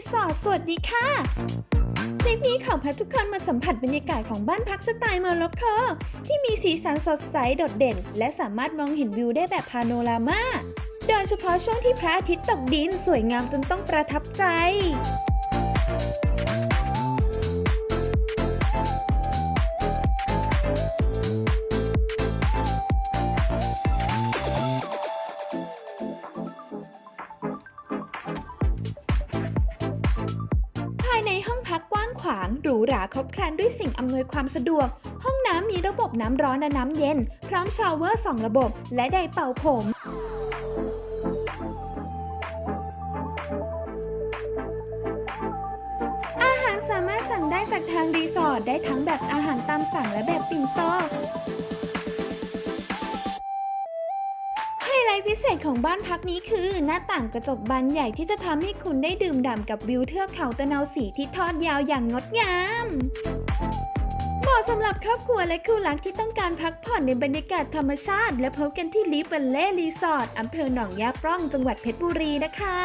ร์ทสวัสดีค่ะคลิปนี้ขอพาทุกคนมาสัมผัสบรรยากาศของบ้านพักสไตล์โมร็อกโกที่มีสีสันสดใสโดดเด่น และสามารถมองเห็นวิวได้แบบพาโนรามาโดยเฉพาะช่วงที่พระอาทิตย์ตกดินสวยงามจนต้องประทับใจายในห้องพักกว้างขวางหรูหราครบครันด้วยสิ่งอำนวยความสะดวก ห้องน้ำมีระบบน้ำร้อนและน้ำเย็น พร้อมชาวเวอร์2ระบบ และไดเป่าผมอาหารสามารถสั่งได้จากทางรีสอร์ทได้ทั้งแบบอาหารตามสั่งและแบบปิ่นโต ไฮไลท์พิเศษของบ้านพักนี้คือ หน้าต่างกระจกบานใหญ่ที่จะทำให้คุณได้ดื่มด่ำกับวิวเทือกเขาตะนาวสีที่ทอดยาวอย่างงดงามเหมาะสำหรับครอบครัวและคู่รักที่ต้องการพักผ่อนในบรรยากาศธรรมชาติ และพบกันที่ลิฟเบลเล่รีสอร์ทอำเภอหนองยาปร่องจังหวัดเพชรบุรีนะคะ